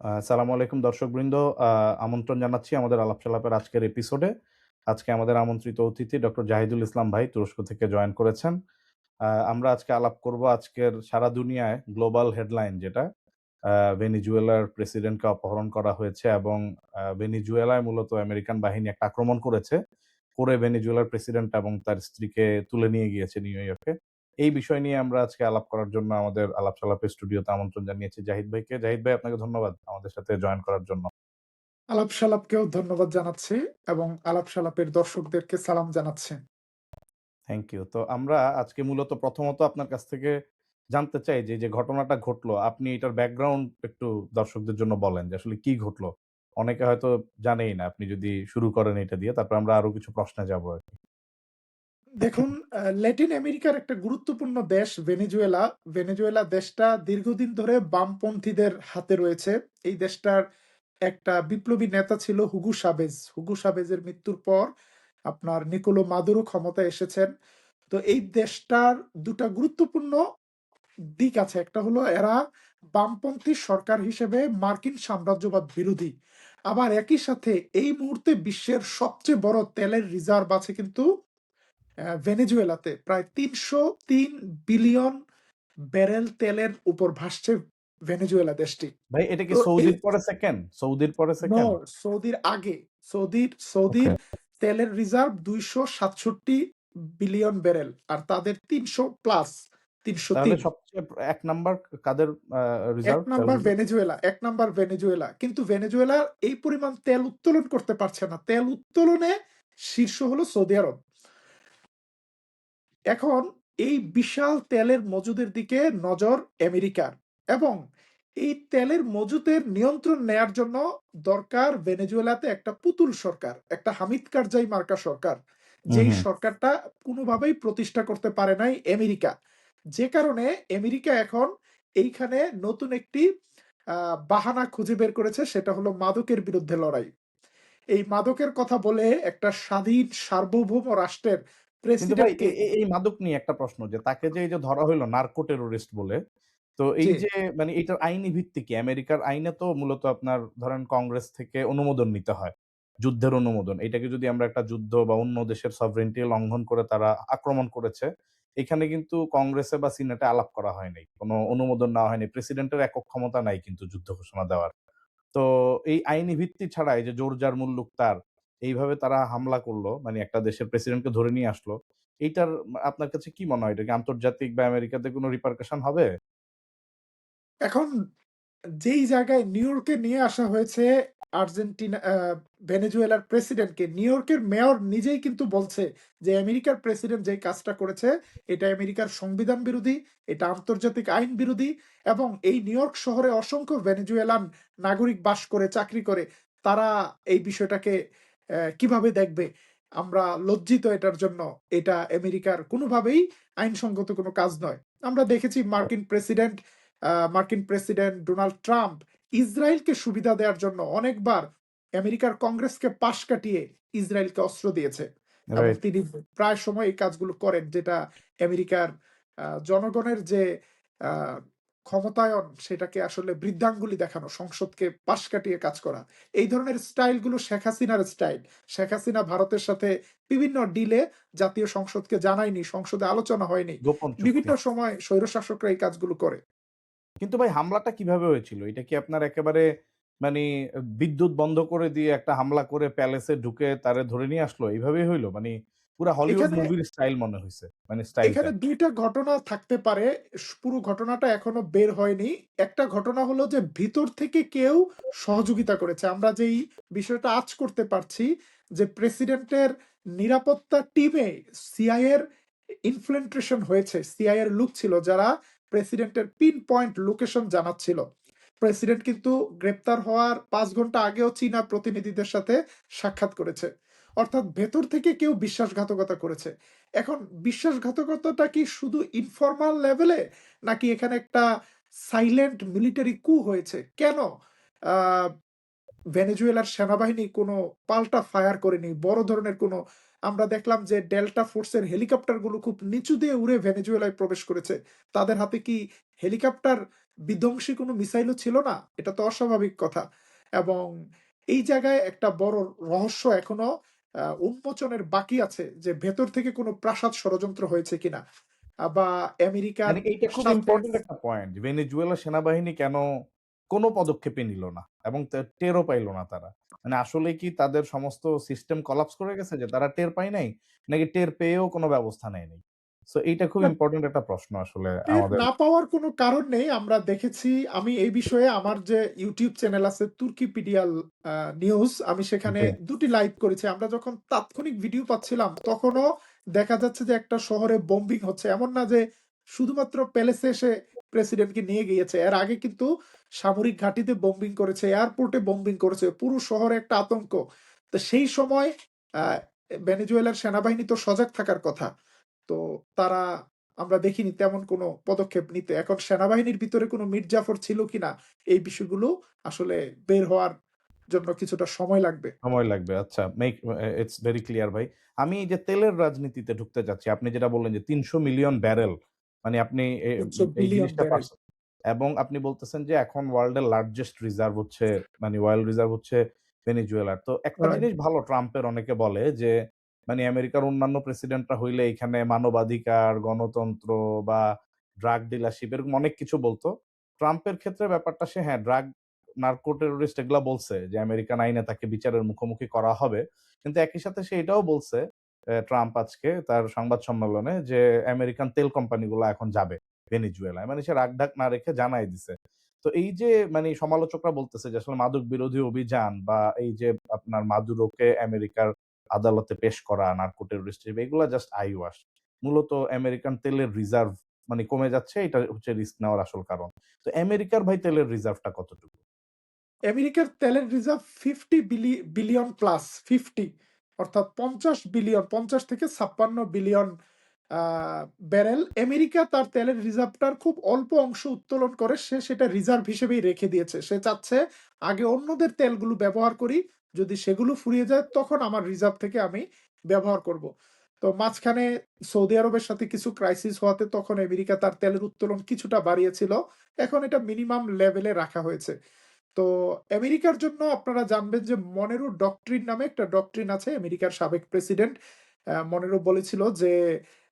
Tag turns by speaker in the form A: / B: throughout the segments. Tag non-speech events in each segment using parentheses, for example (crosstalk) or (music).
A: আসসালামু আলাইকুম দর্শকবৃন্দ। আমন্ত্রণ জানাচ্ছি আমাদের আলাপ-সালাপের আজকের এপিসোডে। আজকে আমাদের আমন্ত্রিত অতিথি ডক্টর জাহিদুল ইসলাম ভাই, তুরস্ক থেকে জয়েন করেছেন। আমরা আজকে আলাপ করব আজকের সারা দুনিয়ায় গ্লোবাল হেডলাইন যেটা ভেনিজুয়েলার প্রেসিডেন্টকে অপহরণ করা হয়েছে এবং ভেনিজুয়েলায় মূলত আমেরিকান বাহিনী একটা আক্রমণ করেছে। করে ভেনিজুয়েলার প্রেসিডেন্ট এবং তার স্ত্রীকে তুলে নিয়ে গিয়েছে নিউ ইয়র্কে। এই বিষয় নিয়ে আমরা আজকে আলাপ করার জন্য আমাদের আলাপ-সালাপের স্টুডিওতে আমন্ত্রণ জানিয়েছি জাহিদ ভাইকে। জাহিদ ভাই আপনাকে ধন্যবাদ আমাদের সাথে জয়েন করার জন্য।
B: আলাপ সালাপকেও ধন্যবাদ জানাচ্ছি এবং আলাপ সালাপের দর্শকদেরকে সালাম জানাচ্ছি।
A: Thank you. তো আমরা আজকে মূলত প্রথমত আপনার কাছ থেকে জানতে চাই যে, যে ঘটনাটা ঘটলো আপনি এটার ব্যাকগ্রাউন্ড একটু দর্শকদের জন্য বলেন যে আসলে কি ঘটলো? অনেকে হয়তো জানেই না। আপনি যদি শুরু করেন এটা দিয়ে তারপর আমরা আরও কিছু প্রশ্নে যাব আরকি।
B: দেখুন ল্যাটিন আমেরিকার একটা গুরুত্বপূর্ণ দেশ ভেনেজুয়েলা। ভেনেজুয়েলা দেশটা দীর্ঘদিন ধরে বামপন্থীদের হাতে রয়েছে। এই দেশটার একটা বিপ্লবী নেতা ছিল হুগো সাবেজ। হুগো সাবেজের মৃত্যুর পর আপনার নিকোলো মাদুরো ক্ষমতায় এসেছেন। তো এই দেশটার দুটা গুরুত্বপূর্ণ দিক আছে। একটা হলো এরা বামপন্থী সরকার হিসেবে মার্কিন সাম্রাজ্যবাদ বিরোধী। আবার একই সাথে এই মুহূর্তে বিশ্বের সবচেয়ে বড় তেলের রিজার্ভ আছে কিন্তু ভেনেজুয়েলাতে। প্রায় ৩০৩ বিলিয়ন ব্যারেল তেলের উপর ভাসছে ভেনেজুয়েলা দেশটি।
A: ভাই এটা কি সৌদির পরে সেকেন্ড সৌদির পরে
B: সেকেন্ড
A: 2nd?
B: সৌদির আগে। সৌদির সৌদির তেলের রিজার্ভ ২৬৭ বিলিয়ন ব্যারেল। আর তাদের ৩০০ প্লাস ৩০৩
A: সবচেয়ে এক নাম্বার কাদের আ
B: ১
A: রিজার্ভ? তেল
B: নাম্বার ভেনেজুয়েলা এক নাম্বার ভেনেজুয়েলা। কিন্তু ভেনেজুয়েলা এই পরিমাণ তেল উত্তোলন করতে পারছে না। তেল উত্তোলনে শীর্ষ হলো সৌদি আরব। এখন এই বিশাল তেলের মজুদের দিকে নজর আমেরিকার এবং এই তেলের মজুতের নিয়ন্ত্রণ নেয়ার জন্য দরকার ভেনেজুয়েলাতে একটা পুতুল সরকার। একটা হামিদ কারজাই মার্কা সরকার। যেই সরকারটা কোনোভাবেই প্রতিষ্ঠা করতে পারে নাই আমেরিকা। যে কারণে আমেরিকা এখন এইখানে নতুন একটি বাহানা খুঁজে বের করেছে সেটা হলো মাদকের বিরুদ্ধে লড়াই। এই মাদকের কথা বলে একটা স্বাধীন সার্বভৌম রাষ্ট্রের
A: কিন্তু ভাই এই মাদক নিয়ে একটা প্রশ্ন যে তাকে যে এই যে ধরা হইল নার্কো টেরোরিস্ট বলে। তো এই যে মানে এটার আইনি ভিত্তি কি? আমেরিকার আইনে তো মূলত আপনার ধরেন কংগ্রেস থেকে অনুমোদন নিতে হয়। যুদ্ধের অনুমোদন। এটাকে যদি আমরা একটা যুদ্ধ বা অন্য দেশের সভরেইনটি লঙ্ঘন করে তারা আক্রমণ করেছে। এখানে কিন্তু কংগ্রেসে বা সিনেটে আলাপ করা হয়নি কোনো অনুমোদন নেওয়া হয়নি। প্রেসিডেন্টের একক ক্ষমতা নাই কিন্তু যুদ্ধ ঘোষণা দেওয়ার। তো এই আইনি ভিত্তি ছাড়া এই যে জোর যার মুল্লুক তার এইভাবে তারা হামলা করল মানে একটা দেশের প্রেসিডেন্টকে ধরে নিয়ে আসলো। এইটার আপনার কাছে কি মনে হয়? এটা কি আন্তর্জাতিক বা আমেরিকাতে কোন রিপারকাশন হবে?
B: এখন যেই জায়গায় নিউইয়র্কে নিয়ে আসা হয়েছে আর্জেন্টিনা ভেনেজুয়েলার প্রেসিডেন্টকে, নিউইয়র্কের মেয়র নিজেই কিন্তু বলছে যে আমেরিকার প্রেসিডেন্ট যেই কাজটা করেছে এটা আমেরিকার সংবিধান বিরোধী, এটা আন্তর্জাতিক আইন বিরোধী এবং এই নিউইয়র্ক শহরে অসংখ্য ভেনেজুয়েলান নাগরিক বাস করে, চাকরি করে। তারা এই বিষয়টাকে কীভাবে দেখবে? আমরা লজ্জিত এটার জন্য। এটা আমেরিকার কোনোভাবেই আইনসঙ্গত কোনো কাজ নয়। আমরা দেখেছি মার্কিন প্রেসিডেন্ট মার্কিন প্রেসিডেন্ট ডোনাল্ড ট্রাম্প ইসরায়েলকে সুবিধা দেওয়ার জন্য অনেকবার আমেরিকার কংগ্রেসকে পাশ কাটিয়ে ইসরায়েলকে অস্ত্র দিয়েছে। এবং তিনি প্রায় সময় এই কাজগুলো করেন যেটা আমেরিকার জনগণের যে ক্ষমতায়ন সেটাকে আসলে বৃদ্ধাঙ্গুলি দেখানো, সংসদকে পাশ কাটিয়ে কাজ করা। এই ধরনের স্টাইলগুলো শেখ হাসিনার স্টাইল। শেখ হাসিনা ভারতের সাথে বিভিন্ন ডিলে জাতীয় সংসদকে জানায়নি, সংসদে আলোচনা হয়নি।
A: গোপন
B: বিভিন্ন সময় স্বৈরশাসকরা এই কাজগুলো করে।
A: কিন্তু ভাই হামলাটা কীভাবে হয়েছিল? এটা কি আপনার একেবারে মানে বিদ্যুৎ বন্ধ করে দিয়ে একটা হামলা করে প্যালেসে ঢুকে তারে ধরে নিয়ে আসলো? এইভাবেই হইল মানি পুরা হলিউড মুভির স্টাইল মনে হইছে। মানে স্টাইলটা।
B: এখানে ২ টা ঘটনা থাকতে পারে। পুরো ঘটনাটা এখনও বের হয়নি। একটা ঘটনা হলো যে ভিতর থেকে কেউ সহযোগিতা করেছে। আমরা যেই বিষয়টা আঁচ করতে পারছি যে প্রেসিডেন্টের নিরাপত্তা টিমে সিআইএ এর ইনফিল্ট্রেশন হয়েছে। সিআইএ এর লোক ছিল যারা প্রেসিডেন্টের পিন পয়েন্ট লোকেশন জানাচ্ছিল। প্রেসিডেন্ট কিন্তু গ্রেপ্তার হওয়ার পাঁচ ঘণ্টা আগেও চীনা প্রতিনিধিদের সাথে সাক্ষাৎ করেছে। অর্থাৎ ভেতর থেকে কেউ বিশ্বাসঘাতকতা করেছে। এখন বিশ্বাসঘাতকতাটা কি শুধু ইনফরমাল লেভেলে? নাকি এখানে একটা সাইলেন্ট মিলিটারি কু হয়েছে? কেন ভেনেজুয়েলার সেনাবাহিনী কোনো পাল্টা ফায়ার করেনি? বড় ধরনের কোনো, আমরা দেখলাম যে ডেল্টা ফোর্সের হেলিকপ্টারগুলো খুব নিচু দিয়ে উড়ে ভেনেজুয়েলায় প্রবেশ করেছে। তাদের হাতে কি হেলিকপ্টার বিধ্বংসী কোনো মিসাইলও ছিল না। এটা তো অস্বাভাবিক কথা। এবং এই জায়গায় একটা বড় রহস্য এখনও উন্মোচনের বাকি আছে যে ভেতর থেকে কোনো প্রাসাদ ষড়যন্ত্র হয়েছে কিনা। বা আমেরিকার
A: মানে এইটা খুব ইম্পর্টেন্ট একটা পয়েন্ট ভেনেজুয়েলা সেনাবাহিনী কেন কোনো পদক্ষেপে নিল না এবং টেরও পাইলো না তারা। মানে আসলে কি তাদের সমস্ত সিস্টেম কলাপস করে গেছে যে তারা টের পায় নাই? নাকি টের পেয়েও কোনো ব্যবস্থা নেয়নি? সো এইটা খুব ইম্পর্টেন্ট একটা প্রশ্ন আসলে আমাদের।
B: না পাওয়ার কোনো কারণ নেই। আমরা দেখেছি আমি এই বিষয়ে আমার যে ইউটিউব চ্যানেল আছে তুর্কিপিডিয়াল নিউজ আমি সেখানে দুটি লাইভ করেছি। আমরা যখন তাৎক্ষণিক ভিডিও পাচ্ছিলাম তখনও দেখা যাচ্ছে যে একটা শহরে বোম্বিং হচ্ছে। এমন না যে শুধুমাত্র প্যালেসে এসে প্রেসিডেন্টকে নিয়ে গিয়েছে। এর আগে কিন্তু সামরিক ঘাঁটিতে বোম্বিং করেছে এয়ারপোর্টে বোম্বিং করেছে পুরো শহরে একটা আতঙ্ক। তো সেই সময় আহ, ভেনেজুয়েলার সেনাবাহিনী তো সজাগ থাকার কথা। তো তারা আমরা দেখিনি তেমন কোনো পদক্ষেপ নিতে। এখন সেনাবাহিনীর ভিতরে কোনো মির্জাফর ছিল কিনা এই বিষয়গুলো আসলে বের হওয়ার জন্য কিছুটা সময় লাগবে।
A: সময় লাগবে আচ্ছা মেক ইটস ভেরি ক্লিয়ার ভাই। আমি এই যে তেলের রাজনীতিতে ঢুকতে যাচ্ছি আপনি যেটা বললেন যে তিনশো মিলিয়ন ব্যারেল মানে আপনি এই জিনিসটা এবং আপনি বলতেছেন যে এখন ওয়ার্ল্ডের লার্জেস্ট রিজার্ভ হচ্ছে মানে ওয়াইল রিজার্ভ হচ্ছে ভেনেজুয়েলার তো একটা জিনিস ভালো ট্রাম্পের অনেকে বলে যে মানে আমেরিকার অন্যান্য প্রেসিডেন্টরা হইলে এখানে মানবাধিকার, গণতন্ত্র বা ড্রাগ ডিলারশিপ এরকম অনেক কিছু বলতো। ট্রাম্পের ক্ষেত্রে ব্যাপারটা সে হ্যাঁ ড্রাগ নার্কো টেরোরিস্ট এগুলা বলছে যে আমেরিকান আইনে তাকে বিচারের মুখোমুখি করা হবে। কিন্তু একই সাথে সে এটাও বলছে ট্রাম্প আজকে তার সংবাদ সম্মেলনে যে আমেরিকান তেল কোম্পানিগুলো এখন যাবে ভেনিজুয়েলায়। মানে সে রাগ ঢাক না রেখে জানাই দিছে। তো এই যে মানে সমালোচকরা বলতেছে যে আসলে মাদক বিরোধী অভিযান বা এই যে আপনার মাদুরোকে আমেরিকার আদালতে পেশ করা নার্কো টেরোরিস্ট এগুলা জাস্ট আই ওয়াশ। মূলত আমেরিকান তেলের রিজার্ভ মানে কমে যাচ্ছে, এটা হচ্ছে রিস্ক নেওয়ার আসল কারণ। তো আমেরিকার ভাই তেলের রিজার্ভটা কতটুকু?
B: আমেরিকার তেলের reserve fifty billion plus fifty অর্থাৎ পঞ্চাশ বিলিয়ন পঞ্চাশ থেকে ছাপ্পান্ন বিলিয়ন ব্যারেল আমেরিকা তার তেলের রিজার্ভটার খুব অল্প অংশ উত্তোলন করে, সে সেটা রিজার্ভ হিসেবেই রেখে দিয়েছে। সে চাচ্ছে আগে অন্যদের তেলগুলো ব্যবহার করি যদি সেগুলো ফুরিয়ে যায় তখন আমার রিজার্ভ থেকে আমি ব্যবহার করব। তো মাঝখানে সৌদি আরবের সাথে কিছু ক্রাইসিস হওয়াতে তখন আমেরিকা তার তেলের উত্তোলন কিছুটা বাড়িয়েছিল। এখন এটা মিনিমাম লেভেলে রাখা হয়েছে। তো আমেরিকার জন্য আপনারা জানবেন যে মনেরো ডক্ট্রিন নামে একটা ডক্ট্রিন আছে আমেরিকার সাবেক প্রেসিডেন্ট মনেরো বলেছিল যে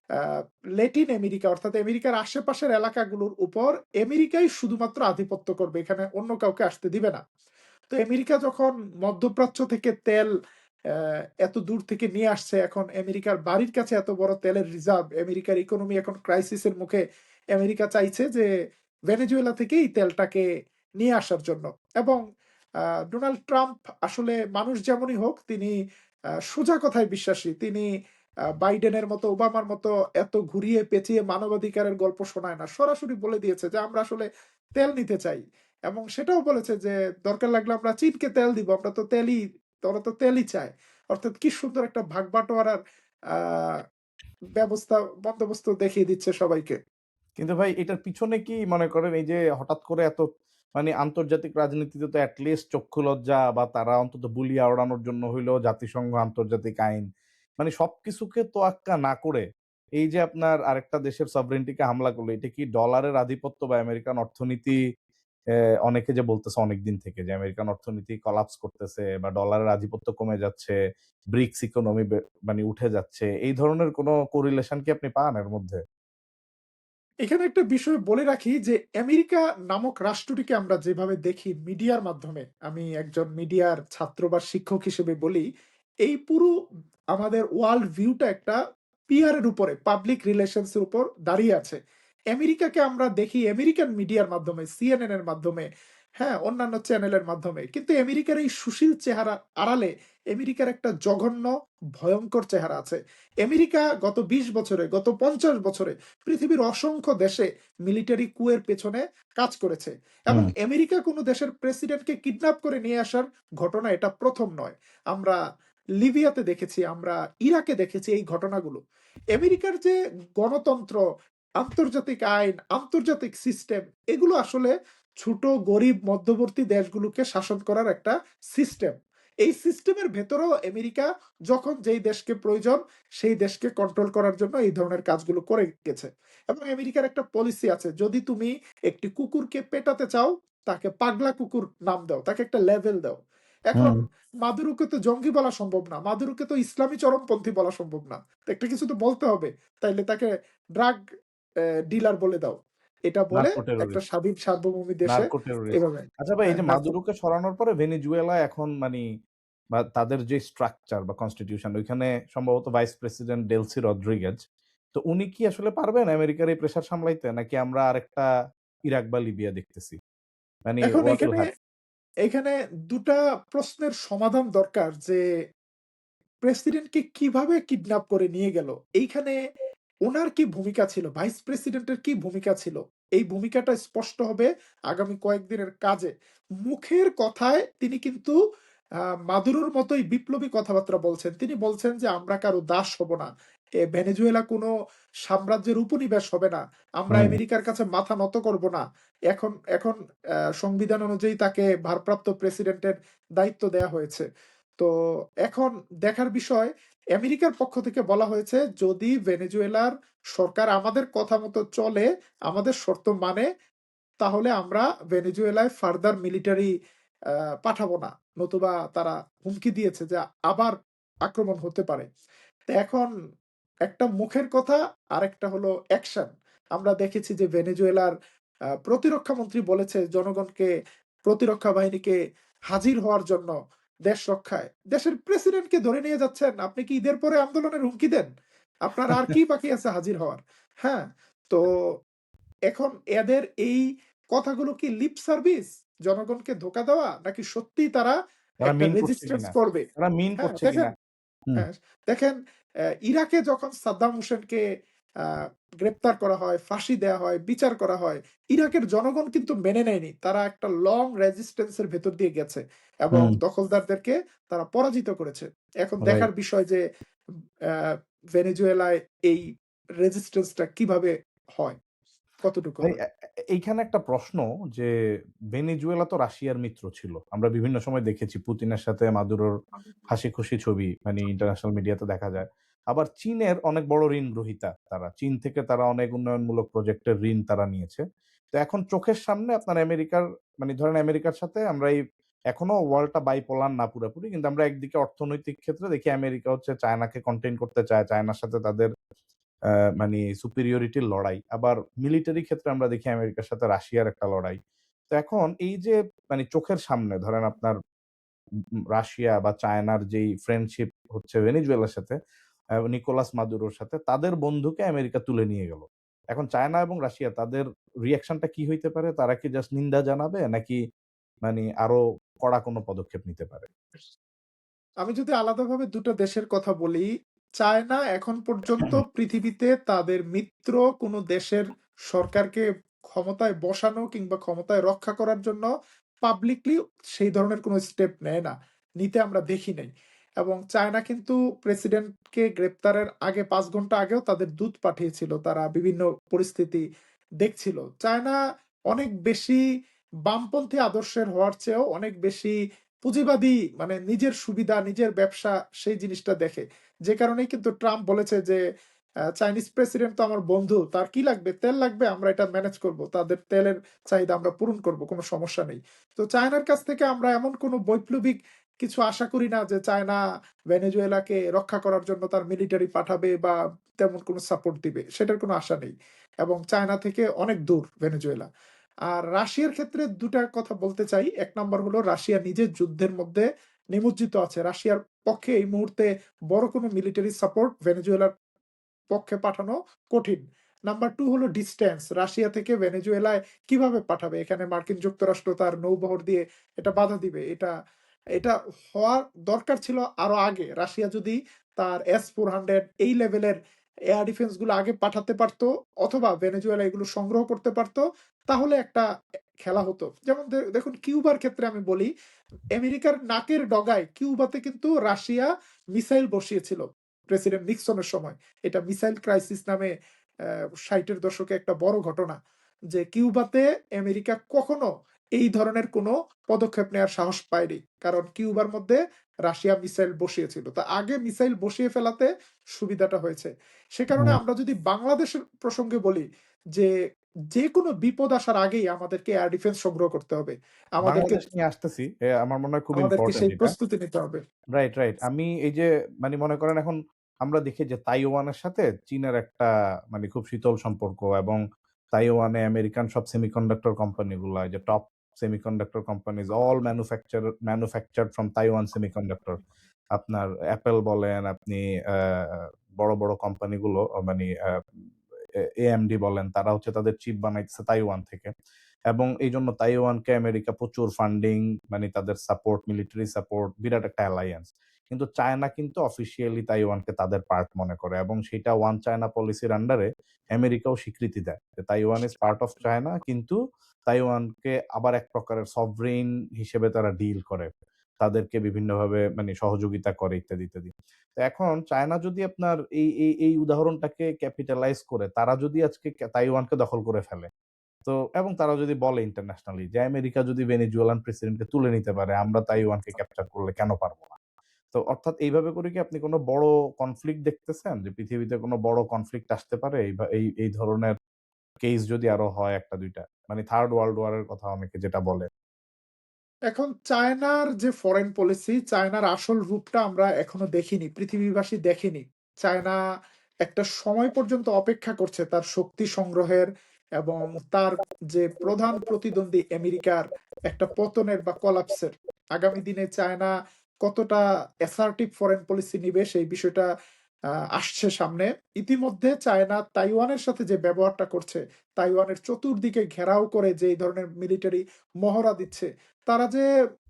B: আহ, ল্যাটিন আমেরিকা অর্থাৎ আমেরিকার আশেপাশের এলাকাগুলোর উপর আমেরিকাই শুধুমাত্র আধিপত্য করবে এখানে অন্য কাউকে আসতে দিবে না। তো আমেরিকা যখন মধ্যপ্রাচ্য থেকে তেল এত দূর থেকে নিয়ে আসছে, এখন আমেরিকার বাড়ির কাছে এত বড় তেলের রিজার্ভ আমেরিকার ইকোনমি এখন ক্রাইসিসের মুখে আমেরিকা চাইছে যে ভেনেজুয়েলা থেকেই তেলটাকে নিয়ে আসার জন্য। এবং ডোনাল্ড ট্রাম্প আসলে মানুষ যেমনই হোক, তিনি সোজা কথায় বিশ্বাসী। তিনি বাইডেনের মতো, ওবামার মতো এত ঘুরিয়ে পেঁচিয়ে মানবাধিকারের গল্প শোনায় না। সরাসরি বলে দিয়েছে যে আমরা আসলে তেল নিতে চাই। এবং সেটাও বলেছে যে, দরকার লাগলে আমরা চীনকে তেল দিব, আমরা তো তেলই তোরা তো তেলই চায়। অর্থাৎ কি সুন্দর একটা ভাগ বাটোয়ারার ব্যবস্থা, বন্দোবস্ত দেখিয়ে দিচ্ছে সবাইকে।
A: কিন্তু ভাই, এটার পিছনে কি মনে করেন এই যে, হঠাৎ করে এত মানে আন্তর্জাতিক রাজনীতিতে তো অ্যাটলিস্ট চক্ষু লজ্জা বা তারা অন্তত বুলিয়া ওড়ানোর জন্য হইলেও জাতিসংঘ, আন্তর্জাতিক আইন মানে সবকিছুকে তোয়াক্কা না করে এই যে আপনার আরেকটা দেশের সভরেন্টিকে হামলা করল, এটা কি ডলারের আধিপত্য বা আমেরিকান অর্থনীতি অনেকে যে বলতেছে অনেকদিন থেকে যে আমেরিকান অর্থনীতি কলাপস করতেছে বা ডলারের আধিপত্য কমে যাচ্ছে ব্রিক্স ইকোনমি মানে উঠে যাচ্ছে, এই ধরনের কোনো কোরিলেশন কি আপনি পান এর মধ্যে?
B: এখানে একটা বিষয় বলে রাখি যে আমেরিকা নামক রাষ্ট্রটিকে আমরা যেভাবে দেখি মিডিয়ার মাধ্যমে, আমি একজন মিডিয়ার ছাত্র বা শিক্ষক হিসেবে বলি, এই পুরো আমাদের ওয়ার্ল্ড ভিউটা একটা পিয়ারের উপরে পাবলিক রিলেশনস এর উপর দাঁড়িয়ে আছে। আমেরিকাকে আমরা দেখি আমেরিকান মিডিয়ার মাধ্যমে সিএনএন এর মাধ্যমে হ্যাঁ অন্যান্য চ্যানেলের মাধ্যমে। কিন্তু আমেরিকার এই সুশীল চেহারা আড়ালে আমেরিকার একটা জঘন্য ভয়ঙ্কর চেহারা আছে। আমেরিকা গত বিশ বছরে গত পঞ্চাশ বছরে পৃথিবীর অসংখ্য দেশে মিলিটারি কুয়ের পেছনে কাজ করেছে। এবং আমেরিকা কোনো দেশের প্রেসিডেন্টকে কিডন্যাপ করে নিয়ে আসার ঘটনা এটা প্রথম নয়। আমরা লিবিয়াতে দেখেছি আমরা ইরাকে দেখেছি এই ঘটনাগুলো। আমেরিকার যে গণতন্ত্র আন্তর্জাতিক আইন আন্তর্জাতিক সিস্টেম এগুলো আসলে ছোট গরিব মধ্যবর্তী দেশগুলোকে শাসন করার একটা সিস্টেম এই সিস্টেমের ভেতরেও আমেরিকা যখন যেই দেশকে প্রয়োজন সেই দেশকে কন্ট্রোল করার জন্য এই ধরনের কাজগুলো করে গেছে। এবং আমেরিকার একটা পলিসি আছে যদি তুমি একটি কুকুরকে পেটাতে চাও তাকে পাগলা কুকুর নাম দাও। তাকে একটা লেভেল দাও। এখন। মাদুরোকে তো জঙ্গি বলা সম্ভব না। মাদুরোকে তো ইসলামী চরমপন্থী বলা সম্ভব না। একটা কিছু তো বলতে হবে। তাইলে তাকে ড্রাগ ডিলার বলে দাও। এটা বলে একটা স্বাধীন সার্বভৌমি দেশে এভাবে
A: আচ্ছা ভাই এই
B: হ্যাঁ,
A: যে মাদুরোকে সরানোর পরে ভেনেজুয়েলা এখন মানি বা তাদের যে স্ট্রাকচার বা কনস্টিটিউশন ওইখানে সম্ভবত ভাইস প্রেসিডেন্ট ডেলসি রদ্রিগেজ। তো উনি কি আসলে পারবেন আমেরিকার এই প্রেসার সামলাইতে? নাকি আমরা আরেকটা ইরাক বা লিবিয়া দেখতেছি? মানে
B: এখন
A: হোয়াট উইল
B: এখানে
A: হ্যাপেন?
B: এখানে ২ টা প্রশ্নের সমাধান দরকার যে প্রেসিডেন্টকে কীভাবে কিডন্যাপ করে নিয়ে গেল? এইখানে উনার কি ভূমিকা ছিল? ভাইস প্রেসিডেন্টের কি ভূমিকা ছিল? এই ভূমিকাটা স্পষ্ট হবে আগামী কয়েকদিনের কাজে। মুখের কথায় তিনি কিন্তু মাদুরোর মতোই বিপ্লবী কথাবার্তা বলছেন। তিনি বলছেন যে, "আমরা কারও দাস হব না। ভেনেজুয়েলা কোনো সাম্রাজ্যের উপনিবেশ হবে না। আমরা আমেরিকার কাছে মাথা নত করব না।" এখন এখন সংবিধান অনুযায়ী তাকে ভারপ্রাপ্ত প্রেসিডেন্টের দায়িত্ব দেয়া হয়েছে। তো এখন দেখার বিষয় আমেরিকার পক্ষ থেকে বলা হয়েছে, "যদি ভেনেজুয়েলার সরকার আমাদের কথা মতো চলে, আমাদের শর্ত মানে, তাহলে আমরা ভেনেজুয়েলায় ফার্দার মিলিটারি পাঠাবো না। নতুবা তারা হুমকি দিয়েছে যে আবার আক্রমণ হতে পারে।" তো এখন একটা মুখের কথা আরেকটা হলো অ্যাকশন। আমরা দেখেছি যে ভেনেজুয়েলার প্রতিরক্ষা মন্ত্রী বলেছে জনগণকে প্রতিরক্ষা বাহিনীকে হাজির হওয়ার জন্য দেশ রক্ষায়। দেশের প্রেসিডেন্টকে ধরে নিয়ে যাচ্ছেন। আপনি কি ঈদের পরে আন্দোলনের হুমকি দেন? আপনার আর কি বাকি আছে হাজির হওয়ার? হ্যাঁ? তো এখন এদের এই কথাগুলো কি লিপ সার্ভিস? জনগণকে ধোকা দেওয়া? নাকি সত্যিই তারা
A: কিনা?
B: করবে? হ্যাঁ, দেখেন। হ্যাঁ, ইরাকে যখন সাদ্দাম হোসেনকে গ্রেপ্তার করা হয়, ফাঁসি দেয়া হয়, বিচার করা হয়, ইরাকের জনগণ কিন্তু মেনে নেয়নি। তারা একটা লং রেজিস্ট্যান্স এর ভেতর দিয়ে গেছে এবং দখলদারদেরকে তারা পরাজিত করেছে। এখন দেখার বিষয় যে ভেনেজুয়েলায় এই রেজিস্ট্যান্স টা কীভাবে হয়? কতটুকু
A: এইখানে একটা প্রশ্ন যে ভেনেজুয়েলা তো রাশিয়ার মিত্র ছিল। আমরা বিভিন্ন সময় দেখেছি পুতিনের সাথে মাদুরোর হাসি খুশি ছবি মানে ইন্টারন্যাশনাল মিডিয়াতে দেখা যায়। আবার চীনের অনেক বড় ঋণ গ্রহীতা তারা। চীন থেকে তারা অনেক উন্নয়নমূলক প্রজেক্টের ঋণ তারা নিয়েছে। তো এখন চোখের সামনে আপনার আমেরিকার মানে ধরেন আমেরিকার সাথে আমরা এই এখনও ওয়ার্লডটা বাইপোলার না পুরাপুরি। কিন্তু আমরা একদিকে অর্থনৈতিক ক্ষেত্রে দেখি আমেরিকা হচ্ছে চায়নাকে কন্টেন করতে চায়। চায়নার সাথে তাদের মানে সুপিরিয়রিটির লড়াই। আবার মিলিটারি ক্ষেত্রে আমরা দেখি আমেরিকার সাথে রাশিয়ার একটা লড়াই। তো এখন এই যে মানে চোখের সামনে ধরেন আপনার রাশিয়া বা চায়নার যেই ফ্রেন্ডশিপ হচ্ছে ভেনিজুয়েলার সাথে, নিকোলাস মাদুরোর সাথে তাদের বন্ধুকে আমেরিকা তুলে নিয়ে গেল। এখন চায়না এবং রাশিয়া তাদের রিঅ্যাকশনটা কি হইতে পারে? তারা কি জাস্ট নিন্দা জানাবে? নাকি মানে আরও কড়া কোনো পদক্ষেপ নিতে পারে?
B: আমি যদি আলাদাভাবে ২ টা দেশের কথা বলি, চায়না এখন পর্যন্ত পৃথিবীতে তাদের মিত্র কোনো দেশের সরকারকে ক্ষমতায় বসানো কিংবা ক্ষমতায় রক্ষা করার জন্য পাবলিকলি সেই ধরনের কোনো স্টেপ নেয় না। নিতে আমরা দেখি নাই। এবং চায়না কিন্তু প্রেসিডেন্টকে গ্রেপ্তারের আগে ৫ ঘণ্টা আগেও তাদের দূত পাঠিয়েছিল। তারা বিভিন্ন পরিস্থিতি দেখছিল। চায়না অনেক বেশি বামপন্থী আদর্শের হওয়ার চেয়েও অনেক বেশি পুঁজিবাদী মানে নিজের সুবিধা, নিজের ব্যবসা সেই জিনিসটা দেখে। যে কারণেই কিন্তু ট্রাম্প বলেছে যে, "চাইনিজ প্রেসিডেন্ট তো আমার বন্ধু। তার কি লাগবে? তেল লাগবে? আমরা এটা ম্যানেজ করব। তাদের তেলের চাহিদা আমরা পূরণ করব। কোনো সমস্যা নেই।" তো চায়নার কাছ থেকে আমরা এমন কোনো বৈপ্লবিক কিছু আশা করি না যে চায়না ভেনেজুয়েলাকে রক্ষা করার জন্য তার মিলিটারি পাঠাবে বা তেমন কোনো সাপোর্ট দিবে। সেটার কোনো আশা নেই। এবং চায়না থেকে অনেক দূর ভেনেজুয়েলা। আর রাশিয়ার ক্ষেত্রে দুটা কথা বলতে চাই। এক নম্বর হলো, রাশিয়া নিজে যুদ্ধের মধ্যে নিমজ্জিত আছে। রাশিয়ার পক্ষে এই মুহূর্তে বড় কোনো মিলিটারি সাপোর্ট ভেনেজুয়েলার পক্ষে পাঠানো কঠিন। নাম্বার টু হলো ডিস্টেন্স রাশিয়া থেকে ভেনেজুয়েলায় কীভাবে পাঠাবে? এখানে মার্কিন যুক্তরাষ্ট্র তার নৌবহর দিয়ে এটা বাধা দিবে। এটা এটা হওয়ার দরকার ছিল আরও আগে। রাশিয়া যদি তার এস ফোর হান্ড্রেড এই লেভেলের এয়ার ডিফেন্সগুলো আগে পাঠাতে পারত অথবা ভেনেজুয়েলা এগুলো সংগ্রহ করতে পারত, তাহলে একটা খেলা হতো। যেমন দেখুন কিউবার ক্ষেত্রে আমি বলি, আমেরিকার নাকের ডগায় কিউবাতে কিন্তু রাশিয়া মিসাইল বসিয়েছিল প্রেসিডেন্ট নিক্সনের সময়। এটা মিসাইল ক্রাইসিস নামে অ্যা ৬০ এর দশকে একটা বড় ঘটনা। যে কিউবাতে আমেরিকা কখনো এই ধরনের কোনো পদক্ষেপ নেওয়ার সাহস পায়নি। কারণ কিউবার মধ্যে রাশিয়া মিসাইল বসিয়েছিল। তো আগে মিসাইল বসিয়ে ফেলাতে সুবিধাটা হয়েছে। সে কারণে আমরা যদি বাংলাদেশের প্রসঙ্গে বলি যে, যেকোনো বিপদ আসার আগেই আমাদেরকে এয়ার ডিফেন্স সংগ্রহ করতে হবে। আমাদেরকে
A: নিয়ে আসতেছি। আমার মনে হয় খুব
B: আমাদেরকে সেই প্রস্তুতি নিতে হবে।
A: Right, right. আমি এই যে মানে মনে করেন এখন আমরা দেখি যে তাইওয়ানের সাথে চীনের একটা মানে খুব শীতল সম্পর্ক এবং তাইওয়ানে আমেরিকান সব সেমিকন্ডাক্টর কোম্পানিগুলা যে top semiconductor companies all manufacture manufactured from Taiwan semiconductor. আপনার অ্যাপল বলেন, আপনি বড়, বড় কোম্পানিগুলো মানে এএমডি বলেন তারা হচ্ছে তাদের চিপ বানাইতেছে তাইওয়ান থেকে। এবং এই জন্য তাইওয়ানকে আমেরিকা প্রচুর ফান্ডিং মানে তাদের সাপোর্ট, মিলিটারি সাপোর্ট বিরাট একটা অ্যালায়েন্স। কিন্তু চায়না কিন্তু অফিসিয়ালি তাইওয়ানকে তাদের পার্ট মনে করে এবং সেটা ওয়ান চায়না পলিসির আন্ডারে আমেরিকাও স্বীকৃতি দেয়। যে Taiwan is part of China কিন্তু তাইওয়ানকে আবার এক প্রকারের সভরেইন হিসেবে তারা ডিল করে। তাদেরকে বিভিন্নভাবে মানে সহযোগিতা করে ইত্যাদি, ইত্যাদি। তো এখন চায়না যদি আপনার এই, এই, এই উদাহরণটাকে ক্যাপিটালাইজ করে তারা যদি আজকে তাইওয়ানকে দখল করে ফেলে। তো এবং তারা যদি বলে ইন্টারন্যাশনালি যে আমেরিকা যদি ভেনেজুয়েলান প্রেসিডেন্টকে তুলে নিতে পারে, আমরা তাইওয়ানকে ক্যাপচার করলে কেন পারব না? তো অর্থাৎ এইভাবে করে কি আপনি কোনো বড় কনফ্লিক্ট দেখতেছেন? যে পৃথিবীতে কোনো বড় কনফ্লিক্ট আসতে পারে এই, এই ধরনের কেস যদি আরও হয় ১ টা ২ টা? মানে থার্ড ওয়ার্লড ওয়ার এর কথা অনেকে যেটা বলে।
B: এখন চায়নার যে ফরেন পলিসি, চায়নার আসল রূপটা আমরা এখনও দেখিনি। পৃথিবীবাসী দেখেনি। চায়না একটা সময় পর্যন্ত অপেক্ষা করছে তার শক্তি সংগ্রহের এবং তার যে প্রধান প্রতিদ্বন্দ্বী আমেরিকার একটা পতনের বা কলাপসের আগামী দিনে চায়না কতটা অ্যাসার্টিভ ফরেন পলিসি নিবে সেই বিষয়টা আসছে সামনে। ইতিমধ্যে চায়না তাইওয়ানের সাথে যে ব্যবহারটা করছে, তাইওয়ানের চতুর্দিকে ঘেরাও করে যে ধরনের মিলিটারি মহড়া দিচ্ছে, তারা যে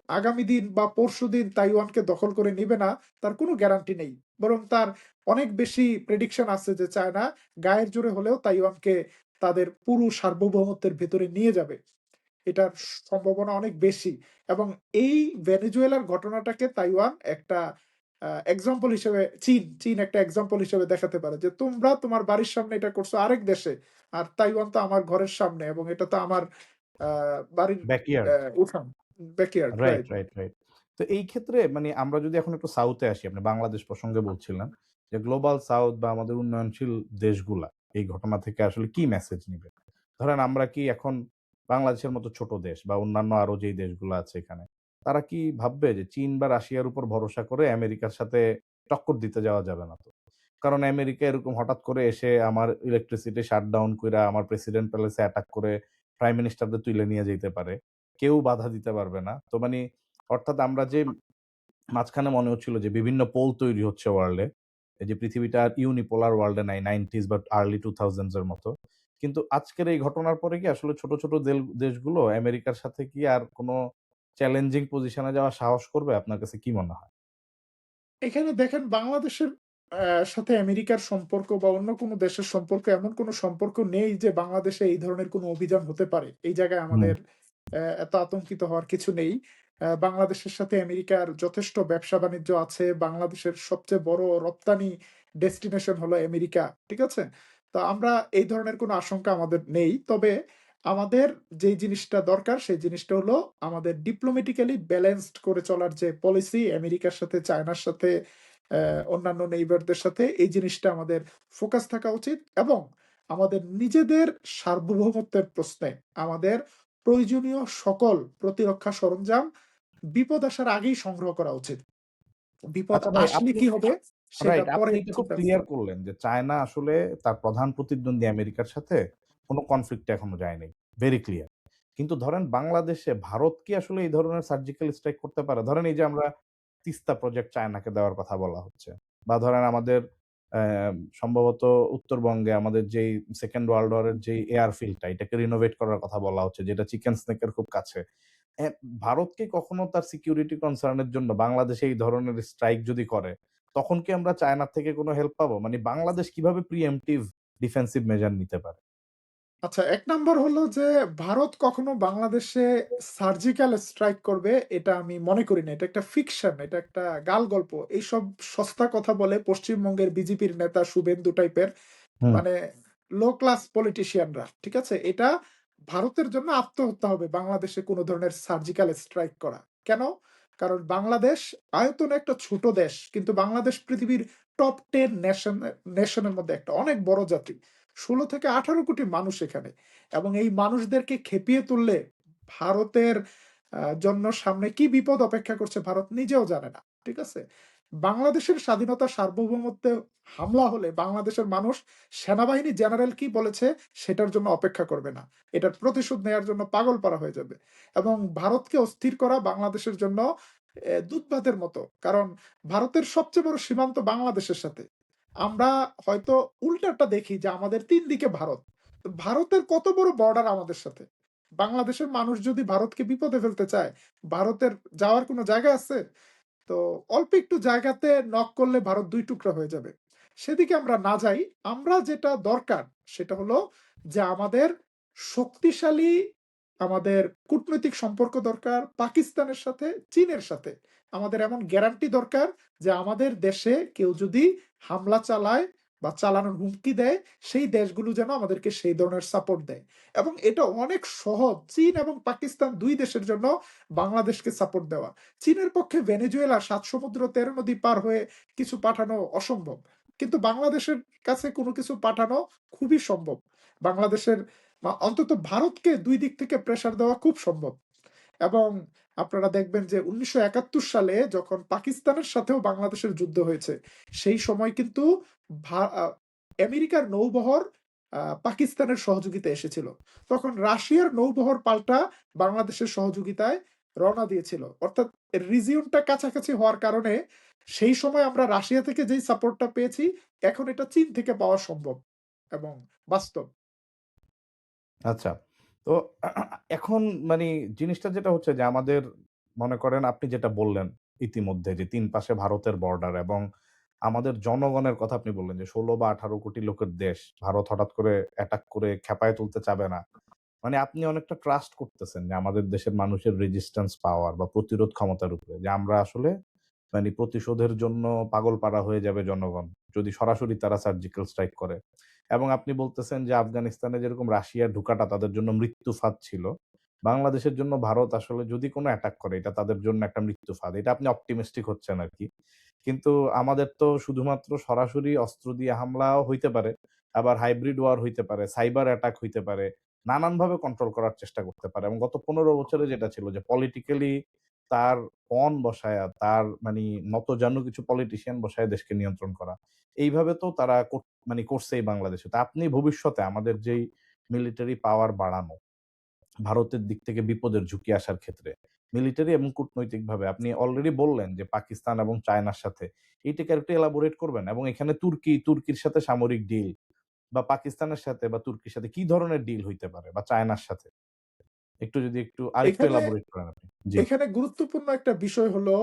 B: আগামী দিন বা পরশুদিন তাইওয়ানকে দখল করে নিবে না, তার কোনো গ্যারান্টি নেই। বরং তার অনেক বেশি প্রেডিকশন আছে যে চায়না গায়ের জোরে হলেও তাইওয়ানকে তাদের পুরো সার্বভৌমত্বের ভেতরে নিয়ে যাবে। এটার সম্ভাবনা অনেক বেশি এবং এই ভেনেজুয়েলার ঘটনাটাকে তাইওয়ান একটা এক্সাম্পল হিসেবে চীন, চীন একটা এক্সাম্পল হিসেবে দেখাতে পারে যে, "তোমরা তোমার বাড়ির সামনে এটা করছ আরেক দেশে। আর তাইওয়ান তো আমার ঘরের সামনে এবং এটা তো আমার বাড়ির
A: ব্যাকইয়ার্ড।
B: উঠান, ব্যাকইয়ার্ড"
A: রাইট,
B: রাইট।
A: রাইট। তো এই ক্ষেত্রে মানে আমরা যদি এখন একটু সাউথ এ আসি, আপনি বাংলাদেশ প্রসঙ্গে বলছিলেন। যে গ্লোবাল সাউথ বা আমাদের উন্নয়নশীল দেশগুলা এই ঘটনা থেকে আসলে কি মেসেজ নিবে? ধরেন আমরা কি এখন বাংলাদেশের মতো ছোট দেশ বা অন্যান্য আরও যেই দেশগুলো আছে এখানে, তারা কি ভাববে যে চীন বা রাশিয়ার উপর ভরসা করে আমেরিকার সাথে টক্কর দিতে যাওয়া যাবে না তো? কারণ আমেরিকা এরকম হঠাৎ করে এসে আমার ইলেকট্রিসিটি শাটডাউন কইরা আমার প্রেসিডেন্ট প্যালেসে অ্যাটাক করে প্রাইম মিনিস্টারদের তুলে নিয়ে যেতে পারে। কেউ বাধা দিতে পারবে না। তো মানে অর্থাৎ আমরা যে মাঝখানে মনে হচ্ছিল যে বিভিন্ন পোল তৈরি হচ্ছে ওয়ার্ল্ডে এই যে পৃথিবীটা ইউনিপোলার ওয়ার্ল্ডে নাই 90s বা আর্লি 2000s এর মতো। কিন্তু আজকের এই ঘটনার পরে কি আসলে ছোট, ছোট দেশগুলো আমেরিকার সাথে কি আর কোন চ্যালেঞ্জিং পজিশন যাওয়ার সাহস করবে? আপনার কাছে কি মনে হয়?
B: এখানে দেখেন বাংলাদেশের সাথে আমেরিকার সম্পর্ক বা অন্য কোনো দেশের সম্পর্ক এমন কোনো সম্পর্ক নেই যে বাংলাদেশে এই ধরনের কোনো অভিযান হতে পারে। এই জায়গায় আমাদের এত আতঙ্কিত হওয়ার কিছু নেই। বাংলাদেশের সাথে আমেরিকার যথেষ্ট ব্যবসা-বাণিজ্য আছে। বাংলাদেশের সবচেয়ে বড় রপ্তানি ডেস্টিনেশন হলো আমেরিকা। ঠিক আছে? তো আমরা এই ধরনের কোনো আশঙ্কা আমাদের নেই। তবে আমাদের যেই জিনিসটা দরকার সেই জিনিসটা হলো আমাদের ডিপ্লোম্যাটিক্যালি ব্যালেন্সড করে চলার যে পলিসি আমেরিকার সাথে, চায়নার সাথে, অন্যান্য নেইবারদের সাথে এই জিনিসটা আমাদের ফোকাস থাকা উচিত এবং আমাদের নিজেদের সার্বভৌমত্বের প্রশ্নে আমাদের প্রয়োজনীয় সকল প্রতিরক্ষা সরঞ্জাম বিপদ আসার আগেই সংগ্রহ করা উচিত। বিপদ
A: আচ্ছা
B: আসলে কি হবে
A: খুব ক্লিয়ার করলেন যে চায়না আসলে তার প্রধান প্রতিদ্বন্দ্বী আমেরিকার সাথে কোন কনফ্লিক্ট এখনও যায় নাই। Very clear. কিন্তু ধরেন বাংলাদেশে ভারত কি আসলে এই ধরনের সার্জিক্যাল স্ট্রাইক করতে পারে? ধরেন এই যে আমরা তিস্তা প্রজেক্ট চায়নাকে দেওয়ার কথা বলা হচ্ছে। বা ধরেন আমাদের সম্ভবত উত্তরবঙ্গে আমাদের যেই 2nd ওয়ার্লড ওয়ার এর যেই এয়ারফিল্ডটা এটাকে রিনোভেট করার কথা বলা হচ্ছে যেটা চিকেন স্নেক এর খুব কাছে। ভারতকে কখনো তার সিকিউরিটি কনসার্ন এর জন্য বাংলাদেশে এই ধরনের স্ট্রাইক যদি করে, তখন কি আমরা চায়নার থেকে কোনো হেল্প পাবো? মানে বাংলাদেশ কীভাবে প্রিএমটিভ ডিফেন্সিভ মেজার নিতে পারে?
B: আচ্ছা ১ নাম্বার হলো যে ভারত কখনো বাংলাদেশে সার্জিক্যাল স্ট্রাইক করবে এটা আমি মনে করি না। এটা একটা ফিকশন, এটা একটা গাল গালগল্প। এইসব সস্তা কথা বলে পশ্চিমবঙ্গের বিজেপির নেতা শুভেন্দু টাইপের
A: হুম।
B: মানে লো ক্লাস পলিটিশিয়ানরা। ঠিক আছে? এটা ভারতের জন্য আত্মহত্যা হবে বাংলাদেশে কোনো ধরনের সার্জিক্যাল স্ট্রাইক করা। কেন? কারণ বাংলাদেশ আয়তনে একটা ছোট দেশ কিন্তু বাংলাদেশ পৃথিবীর টপ টেন নেশন নেশনের মধ্যে একটা অনেক বড় জাতি ষোলো থেকে আঠারো কোটি মানুষ এখানে এবং এই মানুষদেরকে খেপিয়ে তুললে ভারতের জন্য সামনে কি বিপদ অপেক্ষা করছে ভারত নিজেও জানে না, ঠিক আছে? বাংলাদেশের স্বাধীনতা সার্বভৌমত্বে হামলা হলে বাংলাদেশের মানুষ সেনাবাহিনী জেনারেল কি বলেছে সেটার জন্য অপেক্ষা করবে না। এটার প্রতিশোধ নেয়ার জন্য পাগল পারা হয়ে যাবে এবং ভারতকে অস্থির করা বাংলাদেশের জন্য দুধভাতের মতো। কারণ ভারতের সবচেয়ে বড় সীমান্ত বাংলাদেশের সাথে। আমরা হয়তো উল্টাটা দেখি যে আমাদের তিন দিকে ভারত। ভারতের কত বড় বর্ডার আমাদের সাথে? বাংলাদেশের মানুষ যদি ভারতকে বিপদে ফেলতে চায়, ভারতের যাওয়ার কোনো জায়গা আছে? তো অল্প একটু জায়গাতে নক করলে ভারত দুই টুকরা হয়ে যাবে। সেদিকে আমরা না যাই, আমরা যেটা দরকার সেটা হলো যে আমাদের শক্তিশালী আমাদের কূটনৈতিক সম্পর্ক দরকার, পাকিস্তানের সাথে, চীনের সাথে। আমাদের এমন গ্যারান্টি দরকার যে আমাদের দেশে কেউ যদি হামলা চালায় বা চালানোর হুমকি দেয়, সেই দেশগুলো যেন আমাদেরকে সেই ধরনের সাপোর্ট দেয়। এবং এটা অনেক সহজ। চীন এবং পাকিস্তান দুই দেশের জন্য বাংলাদেশকে সাপোর্ট দেওয়া। চীনের পক্ষে ভেনেজুয়েলা সাত সমুদ্র তেরো নদী পার হয়ে কিছু পাঠানো অসম্ভব। কিন্তু বাংলাদেশের কাছে কোনো কিছু পাঠানো খুবই সম্ভব। বাংলাদেশের অন্তত ভারতকে দুই দিক থেকে প্রেসার দেওয়া খুব সম্ভব। এবং আপনারা দেখবেন যে উনিশশো একাত্তর সালে যখন পাকিস্তানের সাথেও বাংলাদেশের যুদ্ধ হয়েছে, সেই সময় কিন্তু আমেরিকার নৌবহর পাকিস্তানের সহযোগিতা এসেছিল। তখন রাশিয়ার নৌবহর পাল্টা বাংলাদেশের সহযোগিতায় রওনা দিয়েছিল। অর্থাৎ রিজিয়নটা কাছাকাছি হওয়ার কারণে সেই সময় আমরা রাশিয়া থেকে যেই সাপোর্টটা পেয়েছি, এখন এটা চীন থেকে পাওয়া সম্ভব এবং বাস্তব।
A: আচ্ছা। তো (clears throat) এখন মানে জিনিসটা যেটা হচ্ছে যে আমাদের মনে করেন আপনি যেটা বললেন ইতিমধ্যে যে তিন পাশে ভারতের বর্ডার এবং আমাদের জনগণের কথা আপনি বললেন যে ষোলো বা আঠারো কোটি লোকের দেশ ভারত হঠাৎ করে অ্যাটাক করে খেপায় তুলতে চাবে না। মানে আপনি অনেকটা ট্রাস্ট করতেছেন যে আমাদের দেশের মানুষের রেজিস্ট্যান্স পাওয়ার বা প্রতিরোধ ক্ষমতার উপরে যে আমরা আসলে মানে প্রতিশোধের জন্য পাগল পাড়া হয়ে যাবে জনগণ, যদি সরাসরি তারা সার্জিক্যাল স্ট্রাইক করে। এবং আপনি বলতেছেন যে আফগানিস্তানে যেরকম রাশিয়া ঢুকাটা তাদের জন্য মৃত্যু ফাঁদ ছিল, বাংলাদেশের জন্য ভারত আসলে যদি কোনো অ্যাটাক করে, এটা তাদের জন্য একটা মৃত্যু ফাঁদ এটা আপনি অপটিমিস্টিক হচ্ছেন আর কি কিন্তু আমাদের তো শুধুমাত্র সরাসরি অস্ত্র দিয়ে হামলাও হইতে পারে, আবার হাইব্রিড ওয়ার হইতে পারে সাইবার অ্যাটাক হইতে পারে, নানানভাবে কন্ট্রোল করার চেষ্টা করতে পারে। এবং গত পনেরো বছরে যেটা ছিল যে পলিটিক্যালি তার পণ বসায়া, তার মানে নতজানু কিছু পলিটিশিয়ান বসায় দেশকে নিয়ন্ত্রণ করা। এইভাবে তো তারা মানে করছেই বাংলাদেশে। তা আপনি ভবিষ্যতে আমাদের যেই মিলিটারি পাওয়ার বাড়ানো, ভারতের দিক থেকে বিপদের ঝুঁকি আসার ক্ষেত্রে মিলিটারি এবং কূটনৈতিক ভাবে আপনি অলরেডি বললেন যে পাকিস্তান এবং চায়নার সাথে, এইটাকে একটু এলাবোরেট করবেন এবং এখানে তুর্কি, তুর্কির সাথে সামরিক ডিল বা পাকিস্তানের সাথে বা তুর্কির সাথে কি ধরনের ডিল হইতে পারে বা চায়নার সাথে? একটু যদি একটু আরেকটু
B: এখানে
A: এলাবোরেট করেন আপনি।
B: এখানে গুরুত্বপূর্ণ একটা বিষয় হলো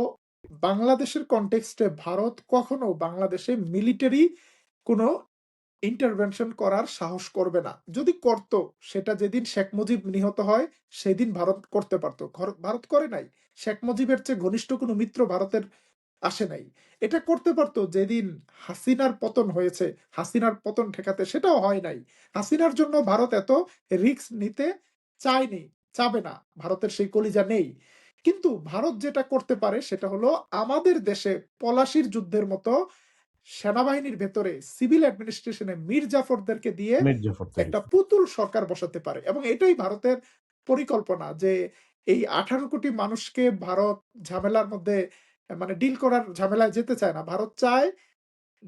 B: বাংলাদেশের কনটেক্সটে ভারত কখনো বাংলাদেশে মিলিটারি কোনো ইন্টারভেনশন করার সাহস করবে না। যদি করত সেটা যেদিন শেখ মুজিব নিহত হয় সেদিন ভারত করতে পারত। ভারত করে নাই। শেখ মুজিবের চেয়ে ঘনিষ্ঠ কোনো মিত্র ভারতের আসে নাই। এটা করতে পারতো যেদিন হাসিনার পতন হয়েছে। হাসিনার পতন ঠেকাতে সেটাও হয় নাই। হাসিনার জন্য ভারত এত রিস্ক নিতে চায়নি। চাবে না। ভারতের সেই কলিজা নেই। কিন্তু ভারত যেটা করতে পারে সেটা হলো আমাদের দেশে পলাশির যুদ্ধের মতো সেনাবাহিনীর ভেতরে সিভিল অ্যাডমিনিস্ট্রেশনে মীর জাফরদেরকে দিয়ে একটা পুতুল সরকার বসাতে পারে। এবং এটাই ভারতের পরিকল্পনা যে এই আঠারো কোটি মানুষকে ভারত ঝামেলার মধ্যে মানে ডিল করার ঝামেলায় যেতে চায় না। ভারত চায়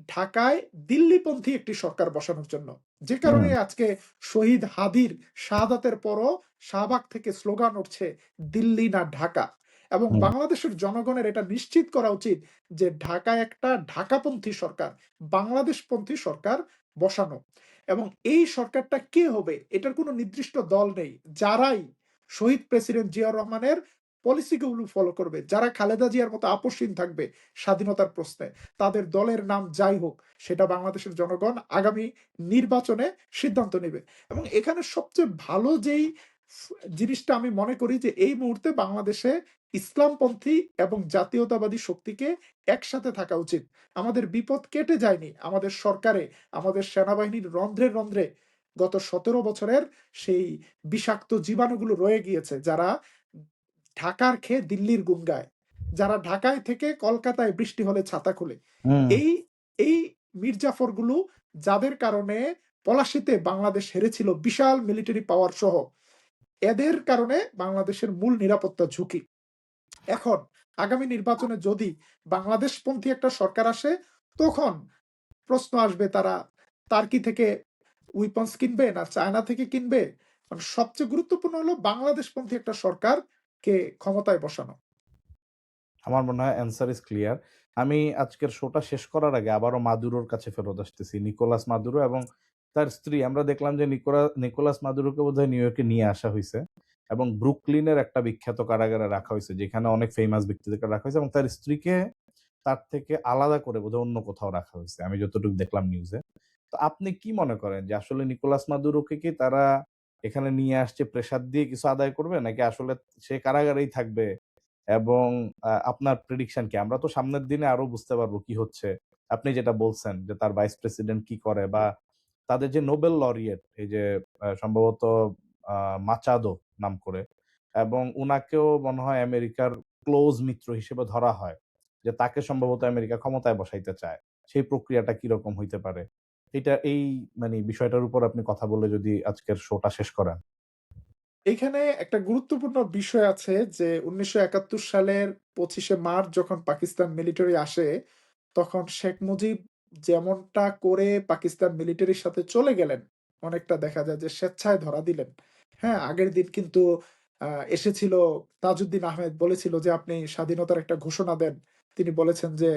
B: ঢাকায় দিল্লিপন্থী একটি সরকার বসানোর জন্য। যে কারণে আজকে শহীদ হাদির শাহাদাতের পরও শাহবাগ থেকে স্লোগান উঠছে দিল্লি না ঢাকা। এবং বাংলাদেশের জনগণের এটা নিশ্চিত করা উচিত যে ঢাকায় একটা ঢাকাপন্থী সরকার বাংলাদেশপন্থী সরকার বসানো। এবং এই সরকারটা কে হবে এটার কোনো নির্দিষ্ট দল নেই। যারাই শহীদ প্রেসিডেন্ট জিয়াউর রহমানের পলিসিগুলো ফলো করবে। যারা খালেদা জিয়ার মতো আপসীন থাকবে স্বাধীনতার প্রশ্নে, তাদের দলের নাম যাই হোক, সেটা বাংলাদেশের জনগণ আগামী নির্বাচনে সিদ্ধান্ত নেবে। এবং এখানে সবচেয়ে ভালো যেই জিনিসটা আমি মনে করি যে, এই মুহূর্তে বাংলাদেশে ইসলামপন্থী এবং জাতীয়তাবাদী শক্তিকে একসাথে থাকা উচিত। আমাদের বিপদ কেটে যায়নি আমাদের সরকারে, আমাদের সেনাবাহিনীর রন্ধ্রে রন্ধ্রে গত সতেরো বছরের সেই বিষাক্ত জীবাণুগুলো রয়ে গিয়েছে, যারা ঢাকার খেয়ে দিল্লির গুণ গায় যারা ঢাকায় থেকে কলকাতায় বৃষ্টি হলে ছাতা খুলে।
A: এই
B: এই এই মীরজাফরগুলো যাদের কারণে পলাশীতে বাংলাদেশ হেরেছিল বিশাল মিলিটারি পাওয়ার সহ। এদের কারণে বাংলাদেশের মূল নিরাপত্তা ঝুঁকি। এখন আগামী নির্বাচনে যদি বাংলাদেশপন্থী একটা সরকার আসে, তখন প্রশ্ন আসবে তারা টার্কি থেকে উইপন্স কিনবে না চায়না থেকে কিনবে? মানে সবচেয়ে গুরুত্বপূর্ণ হলো বাংলাদেশপন্থী একটা সরকারকে ক্ষমতায় বসানো।
A: আমার মনে হয় অ্যান্সার ইজ ক্লিয়ার। আমি আজকের শোটা শেষ করার আগে আবারও মাদুরোর কাছে ফেরত আসতেছি। নিকোলাস মাদুরো এবং তার স্ত্রী আমরা দেখলাম যে নিকোরা, নিকোলাস মাদুরোকে বোধহয় নিউইয়র্কে নিয়ে আসা হয়েছে এবং ব্রুকলিনের একটা বিখ্যাত কারাগারে রাখা হয়েছে যেখানে অনেক ফেমাস ব্যক্তিদেরকে রাখা হয়েছে এবং তার স্ত্রীকে তার থেকে আলাদা করে বোধহয় অন্য কোথাও রাখা হয়েছে আমি যতটুকু দেখলাম নিউজে। তো আপনি কি মনে করেন যে আসলে নিকোলাস মাদুরোকে কি তারা এখানে নিয়ে আসছে প্রেশার দিয়ে কিছু আদায় করবে নাকি আসলে সে কারাগারেই থাকবে? এবং আপনার প্রেডিকশন কি? আমরা তো সামনের দিনে আরও বুঝতে পারব কি হচ্ছে। আপনি যেটা বলছেন যে তার ভাইস প্রেসিডেন্ট কি করে বা তাদের যে নোবেল লরিয়েট এই যে সম্ভবত মাচাদো নাম করে, এবং উনাকেও মনে হয় আমেরিকার ক্লোজ মিত্র হিসেবে ধরা হয়। যে তাকে সম্ভবত আমেরিকা ক্ষমতায় বসাইতে চায়। সেই প্রক্রিয়াটা কীরকম হইতে পারে? এটা এই মানে বিষয়টার উপর আপনি কথা বলে যদি আজকের শোটা শেষ করেন।
B: এখানে একটা গুরুত্বপূর্ণ বিষয় আছে যে ১৯৭১ সালের ২৫শে মার্চ যখন পাকিস্তান মিলিটারি আসে, তখন শেখ মুজিব যেমনটা করে পাকিস্তান মিলিটারির সাথে চলে গেলেন, অনেকটা দেখা যায় যে স্বেচ্ছায় ধরা দিলেন। হ্যাঁ? আগের দিন কিন্তু এসেছিল তাজউদ্দিন আহমেদ বলেছিল যে, "আপনি স্বাধীনতার একটা ঘোষণা দেন।" তিনি বলেছেন যে,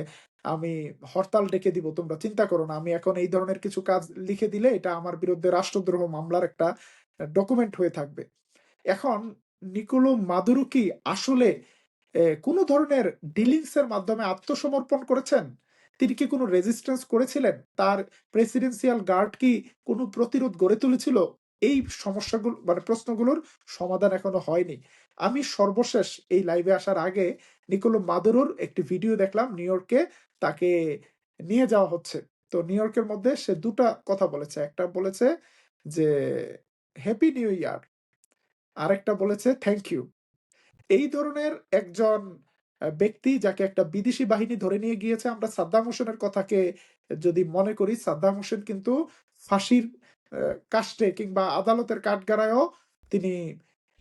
B: "আমি হরতাল ডেকে দিব, তোমরা চিন্তা করো না। আমি এখন এই ধরনের কিছু কাজ লিখে দিলে এটা আমার বিরুদ্ধে রাষ্ট্রদ্রোহ মামলার একটা ডকুমেন্ট হয়ে থাকবে।" এখন নিকোলো মাদুরো কি আসলে কোন ধরনের ডিলিংস এর মাধ্যমে আত্মসমর্পণ করেছেন? তিনি কি কোনো রেজিস্ট্যান্স করেছিলেন? তার প্রেসিডেন্সিয়াল গার্ড কি কোনো প্রতিরোধ গড়ে তুলেছিল? এই সমস্যাগুলো মানে প্রশ্নগুলোর সমাধান এখনও হয়নি। আমি সর্বশেষ এই লাইভে আসার আগে নিকোলো মাদুরোর একটি ভিডিও দেখলাম নিউ ইয়র্কে তাকে নিয়ে যাওয়া হচ্ছে। তো নিউ ইয়র্কের মধ্যে সে ২ টা কথা বলেছে। একটা বলেছে যে, "হ্যাপি নিউ ইয়ার।" আরেকটা বলেছে, "থ্যাংক ইউ।" এই ধরনের একজন ব্যক্তি যাকে একটা বিদেশি বাহিনী ধরে নিয়ে গিয়েছে। আমরা সাদ্দাম হোসেনের কথাকে যদি মনে করি, সাদ্দাম হোসেন কিন্তু ফাঁসির কাস্টে কিংবা আদালতের কাঠগড়ায়ও তিনি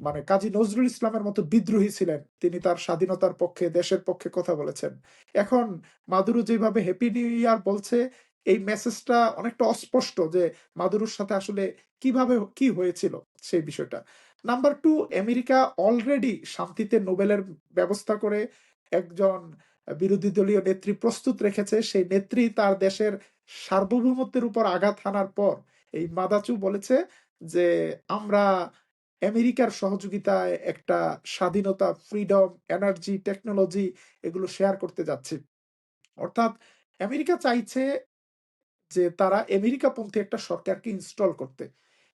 B: মানে কাজী নজরুল ইসলামের মতো বিদ্রোহী ছিলেন। তিনি তার স্বাধীনতার পক্ষে, দেশের পক্ষে কথা বলেছেন। এখন মাদুরো যেভাবে হ্যাপি নিউ ইয়ার বলছে, এই মেসেজটা অনেকটা অস্পষ্ট যে মাদুরোর সাথে আসলে কীভাবে কি হয়েছিল সেই বিষয়টা। নাম্বার টু আমেরিকা অলরেডি শান্তিতে নোবেলের ব্যবস্থা করে একজন বিরোধী দলীয় নেত্রী প্রস্তুত রেখেছে। সেই নেত্রী তার দেশের সার্বভৌমত্বের উপর আঘাত হানার পর এই মাদাচু বলেছে যে, "আমরা আমেরিকার সহযোগিতায় একটা স্বাধীনতা, ফ্রিডম, এনার্জি, টেকনোলজি এগুলো শেয়ার করতে যাচ্ছি।" অর্থাৎ আমেরিকা চাইছে যে তারা আমেরিকাপন্থী একটা সরকারকে ইনস্টল করতে।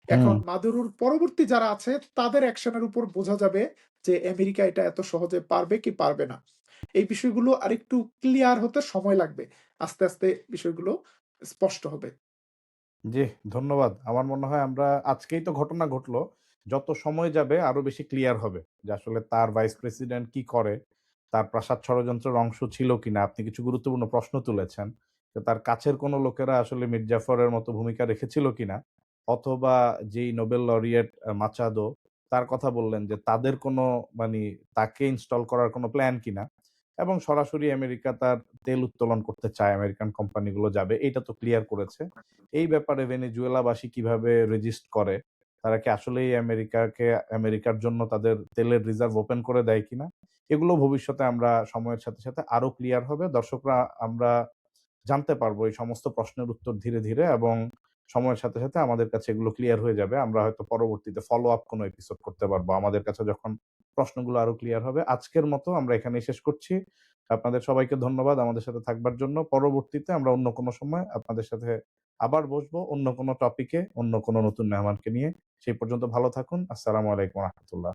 B: এখন। মাদুরোর পরবর্তী যারা আছে তাদের অ্যাকশন এর উপর বোঝা যাবে যে আমেরিকা এটা এত সহজে পারবে কি পারবে না। এই বিষয়গুলো আরেকটু ক্লিয়ার হতে সময় লাগবে। আস্তে, আস্তে বিষয়গুলো স্পষ্ট হবে।
A: জি, ধন্যবাদ। আমার মনে হয় আমরা আজকেই তো ঘটনা ঘটলো। যত সময় যাবে আরও বেশি ক্লিয়ার হবে যে আসলে তার ভাইস প্রেসিডেন্ট কি করে? তার প্রাসাদ ষড়যন্ত্রের অংশ ছিল কিনা? আপনি কিছু গুরুত্বপূর্ণ প্রশ্ন তুলেছেন। যে তার কাছের কোনো লোকেরা আসলে মীর জাফরের মতো ভূমিকা রেখেছিল কিনা? অথবা যেই নোবেল লরিয়েট মাচাদো তার কথা বললেন যে তাদের কোনো মানি তাকে ইনস্টল করার কোনো প্ল্যান কিনা? এবং সরাসরি আমেরিকা তার তেল উত্তোলন করতে চায়, আমেরিকান কোম্পানিগুলো যাবে। এটা তো ক্লিয়ার করেছে। এই ব্যাপারে ভেনেজুয়েলাবাসী কীভাবে রেজিস্ট করে? তারা কি আসলেই আমেরিকাকে আমেরিকার জন্য তাদের তেলের রিজার্ভ ওপেন করে দেয় কিনা? এগুলো ভবিষ্যতে আমরা সময়ের সাথে, সাথে আরও ক্লিয়ার হবে। দর্শকরা আমরা জানতে পারব এই সমস্ত প্রশ্নের উত্তর ধীরে, ধীরে এবং সময়ের সাথে, সাথে আমাদের কাছে এগুলো ক্লিয়ার হয়ে যাবে। আমরা হয়তো পরবর্তীতে ফলো আপ কোনো এপিসোড করতে পারব। আমাদের কাছে যখন প্রশ্নগুলো আরও ক্লিয়ার হবে। আজকের মতো আমরা এখানে শেষ করছি। আপনাদের সবাইকে ধন্যবাদ আমাদের সাথে থাকবার জন্য। পরবর্তীতে আমরা অন্য কোনো সময় আপনাদের সাথে আবার বসবো অন্য কোনো টপিকে, অন্য কোনো নতুন মেহমানকে নিয়ে। সেই পর্যন্ত ভালো থাকুন। আসসালামু আলাইকুম রাহমাতুল্লাহ।